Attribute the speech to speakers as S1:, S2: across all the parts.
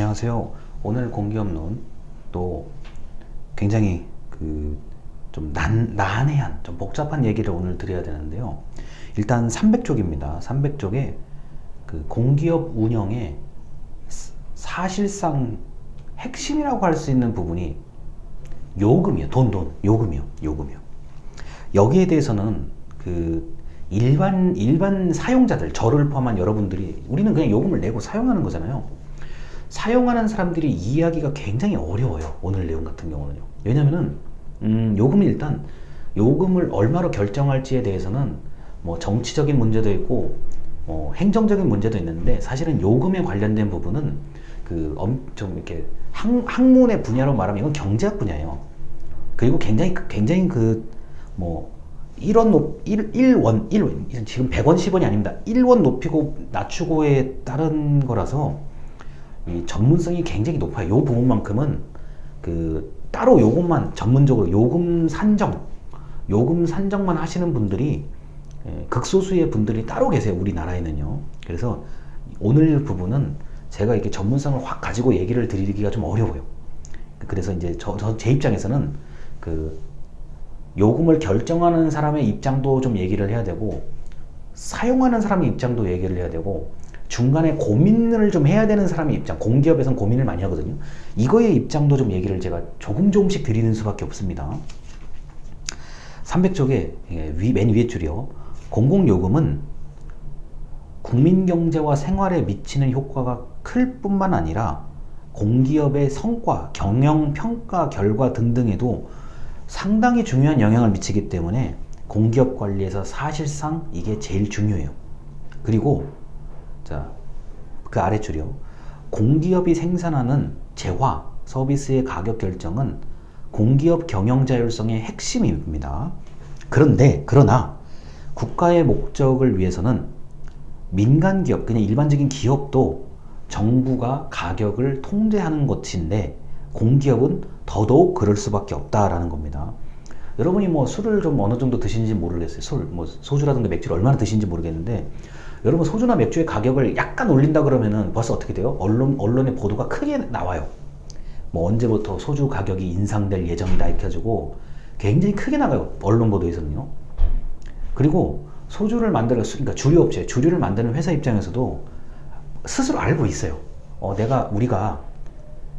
S1: 안녕하세요. 오늘 공기업론 또 굉장히 그 좀 난, 난해한 좀 복잡한 얘기를 오늘 드려야 되는데요. 일단 300쪽입니다. 300쪽에 그 공기업 운영의 사- 사실상 핵심이라고 할 수 있는 부분이 요금이요. 돈, 돈. 요금이요. 요금이요. 여기에 대해서는 그 일반 일반 사용자들 저를 포함한 여러분들이 우리는 그냥 요금을 내고 사용하는 거잖아요. 사용하는 사람들이 이해하기가 굉장히 어려워요. 오늘 내용 같은 경우는요. 왜냐면은 음, 요금이 일단 요금을 얼마로 결정할지에 대해서는 뭐 정치적인 문제도 있고 뭐 행정적인 문제도 있는데 사실은 요금에 관련된 부분은 그좀 이렇게 학, 학문의 분야로 말하면 이건 경제학 분야예요. 그리고 굉장히 굉장히 그뭐 1원 높 1, 1원 1원 지금 100원 10원이 아닙니다. 1원 높이고 낮추고에 따른 거라서 이 전문성이 굉장히 높아요. 요 부분만큼은 그 따로 요것만 전문적으로 요금 산정 요금 산정만 하시는 분들이 예, 극소수의 분들이 따로 계세요. 우리나라에는요. 그래서 오늘 부분은 제가 이렇게 전문성을 확 가지고 얘기를 드리기가 좀 어려워요. 그래서 이제 저, 저 제 입장에서는 그 요금을 결정하는 사람의 입장도 좀 얘기를 해야 되고 사용하는 사람의 입장도 얘기를 해야 되고 중간에 고민을 좀 해야 되는 사람의 입장 공기업에선 고민을 많이 하거든요. 이거의 입장도 좀 얘기를 제가 조금 조금씩 드리는 수밖에 없습니다. 300쪽에 위, 맨 위에 줄이요. 공공요금은 국민경제와 생활에 미치는 효과가 클 뿐만 아니라 공기업의 성과, 경영 평가 결과 등등에도 상당히 중요한 영향을 미치기 때문에 공기업 관리에서 사실상 이게 제일 중요해요. 그리고 자, 그 아래 줄이요. 공기업이 생산하는 재화, 서비스의 가격 결정은 공기업 경영 자율성의 핵심입니다. 그런데 그러나 국가의 목적을 위해서는 민간 기업, 그냥 일반적인 기업도 정부가 가격을 통제하는 것인데 공기업은 더더욱 그럴 수밖에 없다라는 겁니다. 여러분이 뭐 술을 좀 어느 정도 드시는지 모르겠어요. 술, 뭐 소주라든가 맥주를 얼마나 드시는지 모르겠는데 여러분 소주나 맥주의 가격을 약간 올린다 그러면은 벌써 어떻게 돼요? 언론 언론의 보도가 크게 나와요. 뭐 언제부터 소주 가격이 인상될 예정이다 이렇게 해가지고 굉장히 크게 나가요. 언론 보도에서는요. 그리고 소주를 만드는 그러니까 주류 업체, 주류를 만드는 회사 입장에서도 스스로 알고 있어요. 어, 내가 우리가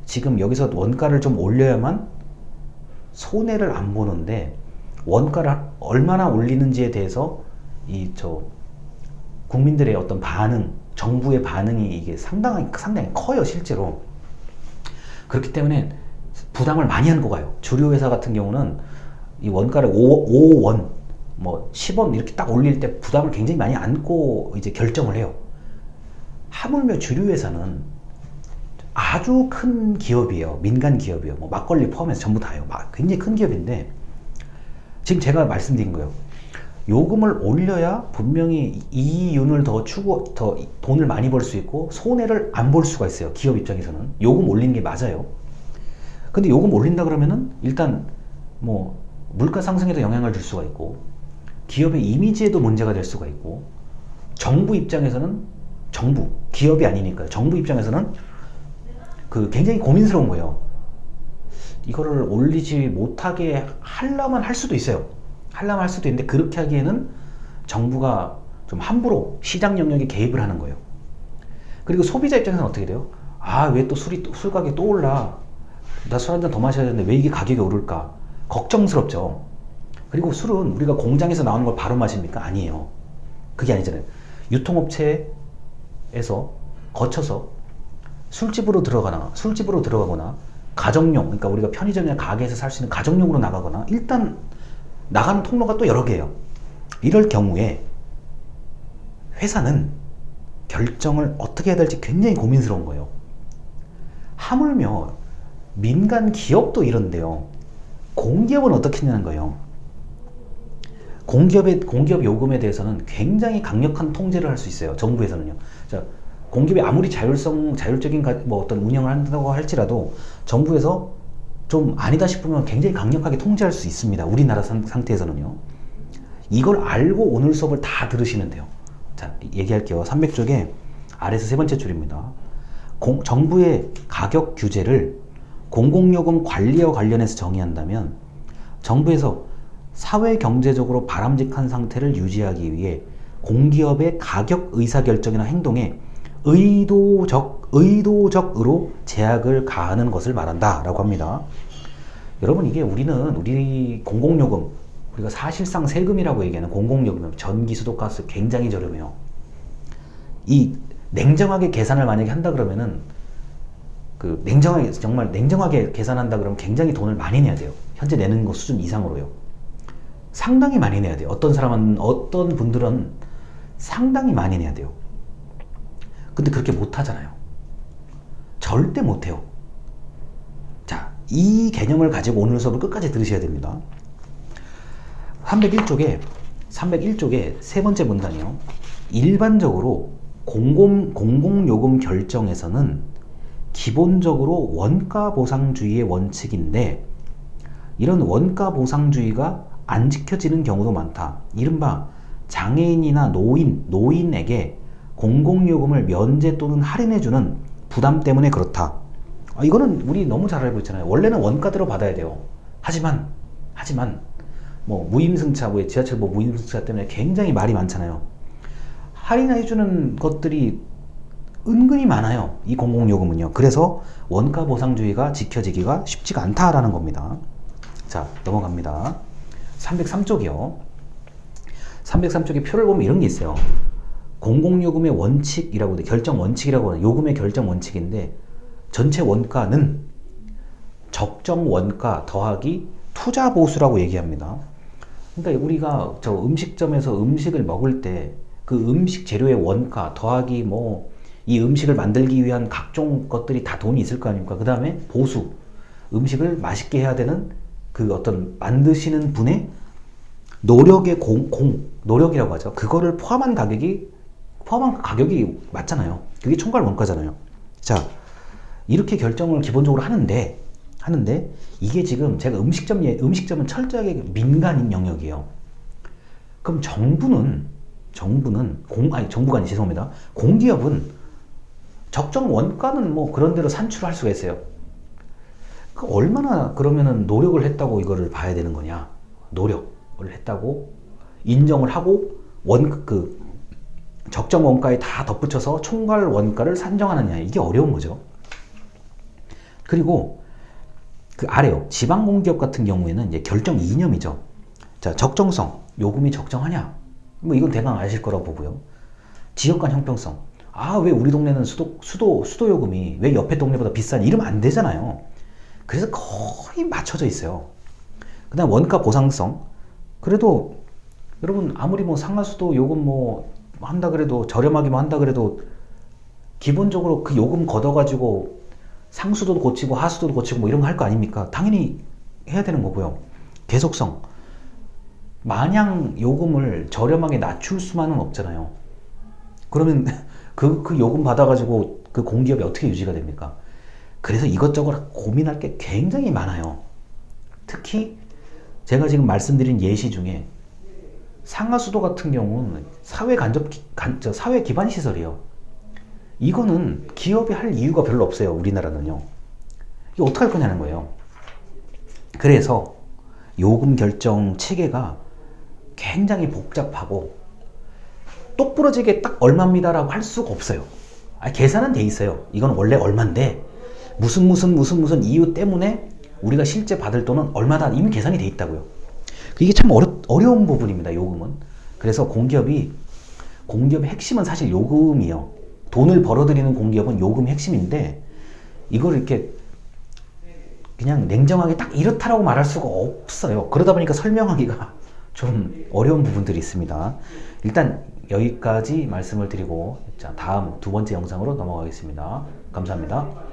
S1: 지금 여기서 원가를 좀 올려야만 손해를 안 보는데 원가를 얼마나 올리는지에 대해서 이 저 국민들의 어떤 반응, 정부의 반응이 이게 상당히 상당히 커요 실제로. 그렇기 때문에 부담을 많이 안고 가요. 주류 회사 같은 경우는 이 원가를 5, 5원, 뭐 10원 이렇게 딱 올릴 때 부담을 굉장히 많이 안고 이제 결정을 해요. 하물며 주류 회사는 아주 큰 기업이에요. 민간 기업이에요. 뭐 막걸리 포함해서 전부 다요. 막 굉장히 큰 기업인데 지금 제가 말씀드린 거예요. 요금을 올려야 분명히 이윤을 더 추구, 더 돈을 많이 벌 수 있고 손해를 안 볼 수가 있어요. 기업 입장에서는 요금 올리는 게 맞아요. 근데 요금 올린다 그러면은 일단 뭐 물가 상승에도 영향을 줄 수가 있고 기업의 이미지에도 문제가 될 수가 있고 정부 입장에서는 정부 기업이 아니니까요. 정부 입장에서는 그 굉장히 고민스러운 거예요. 이거를 올리지 못하게 하려면 할 수도 있어요. 하려면 할 수도 있는데 그렇게 하기에는 정부가 좀 함부로 시장 영역에 개입을 하는 거예요. 그리고 소비자 입장에서는 어떻게 돼요? 아, 왜 또 술이, 또- 술 가격이 또 올라? 나 술 한 잔 더 마셔야 되는데 왜 이게 가격이 오를까? 걱정스럽죠. 그리고 술은 우리가 공장에서 나오는 걸 바로 마십니까? 아니에요. 그게 아니잖아요. 유통업체에서 거쳐서 술집으로 들어가나, 술집으로 들어가거나, 가정용, 그러니까 우리가 편의점이나 가게에서 살 수 있는 가정용으로 나가거나, 일단 나가는 통로가 또 여러 개예요. 이럴 경우에 회사는 결정을 어떻게 해야 될지 굉장히 고민스러운 거예요. 하물며 민간 기업도 이런데요. 공기업은 어떻게 했냐는 거예요. 공기업의 공기업 요금에 대해서는 굉장히 강력한 통제를 할 수 있어요. 정부에서는요. 자, 공기업이 아무리 자율성 자율적인 가- 뭐 어떤 운영을 한다고 할지라도 정부에서 좀 아니다 싶으면 굉장히 강력하게 통제할 수 있습니다. 우리나라 상, 상태에서는요. 이걸 알고 오늘 수업을 다 들으시면 돼요. 자, 얘기할게요. 300쪽에 아래서 세 번째 줄입니다. 공- 정부의 가격 규제를 공공요금 관리와 관련해서 정의한다면 정부에서 사회 경제적으로 바람직한 상태를 유지하기 위해 공기업의 가격 의사결정이나 행동에 의도적 의도적으로 제약을 가하는 것을 말한다라고 합니다. 여러분 이게 우리는 우리 공공요금 우리가 사실상 세금이라고 얘기하는 공공요금 전기 수도 가스 굉장히 저렴해요. 이 냉정하게 계산을 만약에 한다 그러면은 그 냉정하게 정말 냉정하게 계산한다 그러면 굉장히 돈을 많이 내야 돼요. 현재 내는 거 수준 이상으로요. 상당히 많이 내야 돼요. 어떤 사람은 어떤 분들은 상당히 많이 내야 돼요. 근데 그렇게 못 하잖아요. 절대 못 해요. 자, 이 개념을 가지고 오늘 수업을 끝까지 들으셔야 됩니다. 301쪽에 301쪽에 세 번째 문단이요. 일반적으로 공공 공공요금 결정에서는 기본적으로 원가 보상주의의 원칙인데 이런 원가 보상주의가 안 지켜지는 경우도 많다. 이른바 장애인이나 노인, 노인에게 공공요금을 면제 또는 할인해주는 부담 때문에 그렇다. 아, 이거는 우리 너무 잘 알고 있잖아요. 원래는 원가대로 받아야 돼요. 하지만, 하지만, 뭐, 무임승차, 뭐, 지하철 뭐, 무임승차 때문에 굉장히 말이 많잖아요. 할인해주는 것들이 은근히 많아요. 이 공공요금은요. 그래서 원가 보상주의가 지켜지기가 쉽지가 않다라는 겁니다. 자, 넘어갑니다. 303쪽이요. 303쪽에 표를 보면 이런 게 있어요. 공공요금의 원칙이라고 돼. 결정 원칙이라고 하는 요금의 결정 원칙인데 전체 원가는 적정 원가 더하기 투자 보수라고 얘기합니다. 그러니까 우리가 저 음식점에서 음식을 먹을 때 그 음식 재료의 원가 더하기 뭐 이 음식을 만들기 위한 각종 것들이 다 돈이 있을 거 아닙니까? 그 다음에 보수 음식을 맛있게 해야 되는 그 어떤 만드시는 분의 노력의 공, 공 노력이라고 하죠. 그거를 포함한 가격이 포함한 가격이 맞잖아요. 그게 총괄 원가잖아요. 자 이렇게 결정을 기본적으로 하는데 하는데 이게 지금 제가 음식점 예- 음식점은 철저하게 민간인 영역이에요. 그럼 정부는 정부는 공 아니 정부가 아니 죄송합니다. 공기업은 적정 원가는 뭐 그런 대로 산출할 수가 있어요. 그 얼마나 그러면은 노력을 했다고 이거를 봐야 되는 거냐? 노력을 했다고 인정을 하고 원 그 적정 원가에 다 덧붙여서 총괄 원가를 산정하느냐 이게 어려운 거죠. 그리고 그 아래요 지방 공기업 같은 경우에는 이제 결정 이념이죠. 자 적정성 요금이 적정하냐? 뭐 이건 대강 아실 거라고 보고요. 지역 간 형평성. 아 왜 우리 동네는 수도 수도 수도 요금이 왜 옆에 동네보다 비싼 이러면 안 되잖아요. 그래서 거의 맞춰져 있어요. 그다음 원가 보상성. 그래도 여러분 아무리 뭐 상하수도 요금 뭐 한다 그래도 저렴하기만 한다 그래도 기본적으로 그 요금 걷어가지고 상수도 고치고 하수도 고치고 뭐 이런 거 할 거 아닙니까? 당연히 해야 되는 거고요. 계속성. 마냥 요금을 저렴하게 낮출 수만은 없잖아요. 그러면 그, 그 요금 받아가지고 그 공기업이 어떻게 유지가 됩니까? 그래서 이것저것 고민할 게 굉장히 많아요. 특히 제가 지금 말씀드린 예시 중에 상하수도 같은 경우는 사회 간접 기- 간, 저 사회 기반 시설이에요. 이거는 기업이 할 이유가 별로 없어요. 우리나라는요. 이거 어떻게 할 거냐는 거예요. 그래서 요금 결정 체계가 굉장히 복잡하고 똑부러지게 딱 얼마입니다라고 할 수가 없어요. 아, 계산은 돼 있어요. 이건 원래 얼마인데 무슨 무슨 무슨 무슨 이유 때문에 우리가 실제 받을 돈은 얼마다 이미 계산이 돼 있다고요. 이게 참 어려, 어려운 부분입니다. 요금은. 그래서 공기업이 공기업의 핵심은 사실 요금이요. 돈을 벌어들이는 공기업은 요금이 핵심인데 이걸 이렇게 그냥 냉정하게 딱 이렇다라고 말할 수가 없어요. 그러다 보니까 설명하기가 좀 어려운 부분들이 있습니다. 일단 여기까지 말씀을 드리고 자, 다음 두 번째 영상으로 넘어가겠습니다. 감사합니다.